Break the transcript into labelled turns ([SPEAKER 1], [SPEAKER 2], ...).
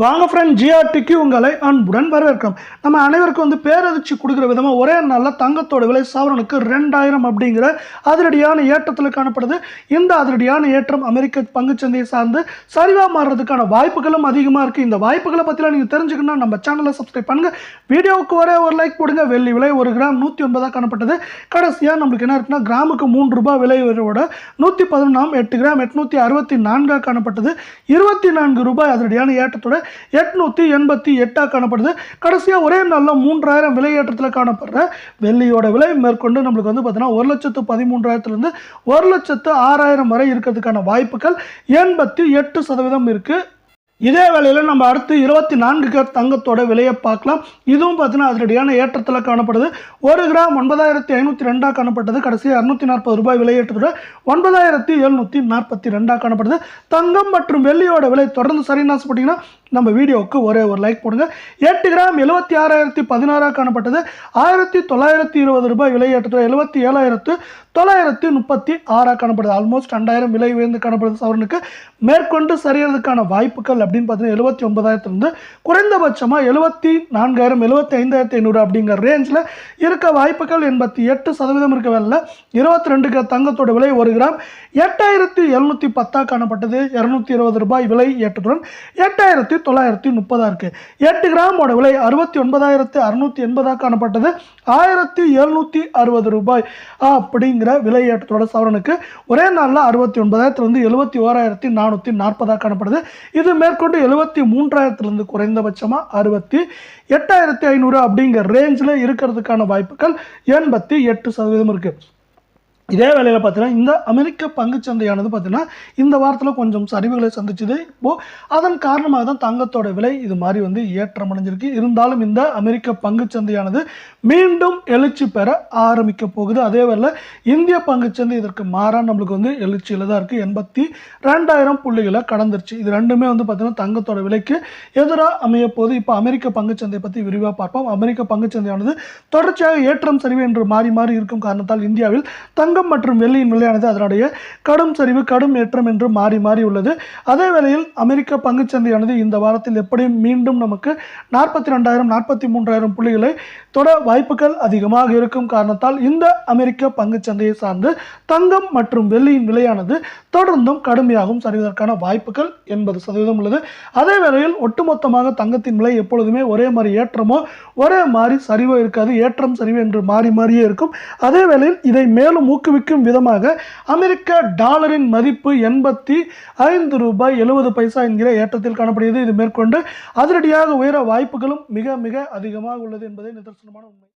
[SPEAKER 1] வாங்க ஃப்ரெண்ட் ஜிஆர்டிக்கு உங்களை அன்புடன் வரவேற்கிறோம். நம்ம அனைவருக்கும் வந்து பேரதிர்ச்சி கொடுக்குற விதமாக ஒரே நாளில் தங்கத்தோட விலை சவரனுக்கு ரெண்டாயிரம் அப்படிங்கிற அதிரடியான ஏற்றத்தில் காணப்படுது. இந்த அதிரடியான ஏற்றம் அமெரிக்க பங்குச்சந்தையை சார்ந்து சரிவாக மாறுறதுக்கான வாய்ப்புகளும் அதிகமாக இருக்குது இந்த வாய்ப்புகளை பற்றிலாம் நீங்கள் தெரிஞ்சுக்கணும்னா நம்ம சேனலை சப்ஸ்கிரைப் பண்ணுங்கள் வீடியோவுக்கு ஒரே ஒரு லைக் போடுங்க. வெள்ளி விலை ஒரு கிராம் நூற்றி ஒன்பதாக காணப்பட்டது. கடைசியாக நம்மளுக்கு என்ன இருக்குன்னா கிராமுக்கு மூன்று ரூபாய் விலை விட நூற்றி பதினொன்றாம் எட்டு கிராம் எட்நூற்றி அறுபத்தி நான்காக காணப்பட்டது. இருபத்தி நான்கு ரூபாய் அதிரடியான ஏற்றத்தோட எட்நூற்றி எண்பத்தி எட்டாக காணப்படுது. கடைசியாக ஒரே நாளில் மூன்றாயிரம் விலையேற்றத்தில் காணப்படுற வெள்ளியோட விலை மேற்கொண்டு நம்மளுக்கு வந்து பார்த்தீங்கன்னா ஒரு லட்சத்து பதிமூன்றாயிரத்துலேருந்து ஒரு லட்சத்து ஆறாயிரம் வரை இருக்கிறதுக்கான வாய்ப்புகள் எண்பத்தி எட்டு சதவீதம் இருக்குது இதே வேளையில் நம்ம அடுத்து இருபத்தி நான்கு கிராம் தங்கத்தோட விலையை பார்க்கலாம். இதுவும் பார்த்தீங்கன்னா அதிரடியான ஏற்றத்தில் காணப்படுது. ஒரு கிராம் ஒன்பதாயிரத்தி ஐநூற்றி ரெண்டாக காணப்பட்டது. கடைசியாக இரநூத்தி நாற்பது ரூபாய் விலையேற்றத்தோட ஒன்பதாயிரத்தி எழுநூற்றி நாற்பத்தி ரெண்டாக காணப்படுது. தங்கம் மற்றும் வெள்ளியோட விலை தொடர்ந்து சரின்னு ஆசைப்பட்டீங்கன்னா நம்ம வீடியோவுக்கு ஒரே ஒரு லைக் போடுங்க. எட்டு கிராம் எழுபத்தி ஆறாயிரத்தி பதினாறாக காணப்பட்டது. ஆயிரத்தி தொள்ளாயிரத்தி இருபது ரூபாய் விலையேற்றத்தோட எழுபத்தி ஏழாயிரத்து தொள்ளாயிரத்தி முப்பத்தி ஆறாக காணப்படுது. ஆல்மோஸ்ட் ரெண்டாயிரம் விலை உயர்ந்து காணப்படுது சவரனுக்கு. மேற்கொண்டு சரியறதுக்கான வாய்ப்புகள் அப்படின்னு பார்த்தீங்கன்னா எழுபத்தி ஒன்பதாயிரத்துலேருந்து குறைந்தபட்சமாக எழுபத்தி நான்காயிரம் எழுபத்தி ஐந்தாயிரத்தி ஐநூறு அப்படிங்கிற ரேஞ்சில் இருக்க வாய்ப்புகள் எண்பத்தி எட்டு சதவீதம் இருக்க வேலை இருபத்தி ரெண்டு கிராம் தங்கத்தோட விலை ஒரு கிராம் எட்டாயிரத்தி எழுநூற்றி பத்தாக காணப்பட்டது. இரநூத்தி இருபது ரூபாய் விலை ஏற்றத்துடன் எட்டாயிரத்தி தொள்ளாயிரத்தி முப்பதாக இருக்குது எட்டு கிராமோட விலை அறுபத்தி ஒன்பதாயிரத்து அறுநூற்றி எண்பதாக காணப்பட்டது. ஆயிரத்தி எழுநூற்றி அறுபது ரூபாய் அப்படிங்கிற விலை ஏற்றத்தோட சவரனுக்கு ஒரே நாளில் அறுபத்தி ஒன்பதாயிரத்துலேருந்து எழுபத்தி ஓராயிரத்தி நானூற்றி நாற்பதாக காணப்படுது. இது மேற்கொண்டு எழுபத்தி மூன்றாயிரத்துலேருந்து குறைந்தபட்சமாக அறுபத்தி எட்டாயிரத்தி ஐநூறு அப்படிங்கிற ரேஞ்சில் இருக்கிறதுக்கான வாய்ப்புகள் எண்பத்தி எட்டு சதவீதம் இருக்குது இதே வேளையில் பார்த்தீங்கன்னா இந்த அமெரிக்க பங்குச்சந்தையானது பார்த்தீங்கன்னா இந்த வாரத்தில் கொஞ்சம் சரிவுகளை சந்திச்சுது. இப்போது அதன் காரணமாக தான் தங்கத்தோட விலை இது மாதிரி வந்து ஏற்றம் அடைஞ்சிருக்கு. இருந்தாலும் இந்த அமெரிக்க பங்குச்சந்தையானது மீண்டும் எழுச்சி பெற ஆரம்பிக்க போகுது. அதே வேலை இந்திய பங்குச்சந்தை இதற்கு மாறாக நம்மளுக்கு வந்து எழுச்சியில் தான் இருக்குது எண்பத்தி ரெண்டாயிரம் புள்ளிகளை கடந்துருச்சு. இது ரெண்டுமே வந்து பார்த்தீங்கன்னா தங்கத்தோட விலைக்கு எதிராக அமைய போகுது. இப்போ அமெரிக்க பங்குச்சந்தையை பற்றி விரிவாக பார்ப்போம். அமெரிக்க பங்குச்சந்தையானது தொடர்ச்சியாக ஏற்றம் சரிவு என்று மாறி மாறி இருக்கும் காரணத்தால் இந்தியாவில் தங்க தங்கம் மற்றும் வெள்ளியின் விலையானது அதனுடைய கடும் சரிவு கடும் ஏற்றம் என்று மாறி மாறி உள்ளது. அதே வேளையில் அமெரிக்க பங்குச்சந்தையானது இந்த வாரத்தில் எப்படியும் மீண்டும் நமக்கு நாற்பத்தி ரெண்டாயிரம் நாற்பத்தி மூன்றாயிரம் புள்ளிகளை தொட வாய்ப்புகள் அதிகமாக இருக்கும் காரணத்தால் இந்த அமெரிக்க பங்குச்சந்தையை சார்ந்து தங்கம் மற்றும் வெள்ளியின் விலையானது தொடர்ந்தும் கடுமையாகவும் சரிவதற்கான வாய்ப்புகள் எண்பது சதவீதம் உள்ளது. அதே வேளையில் ஒட்டுமொத்தமாக தங்கத்தின் விலை எப்பொழுதுமே ஒரே மாதிரி ஏற்றமோ ஒரே மாதிரி சரிவோ இருக்காது. ஏற்றம் சரிவு என்று மாறி மாறியே இருக்கும். அதே வேளையில் இதை மேலும் ஊக்குவிக்கும் விதமாக அமெரிக்க டாலரின் மதிப்பு எண்பத்தி ஐந்து ரூபாய் எழுபது பைசா என்கிற ஏற்றத்தில் காணப்படுகிறது. இது மேற்கொண்டு அதிரடியாக உயர வாய்ப்புகளும் மிக மிக அதிகமாக உள்ளது என்பதே நிதர்சனமான உண்மை.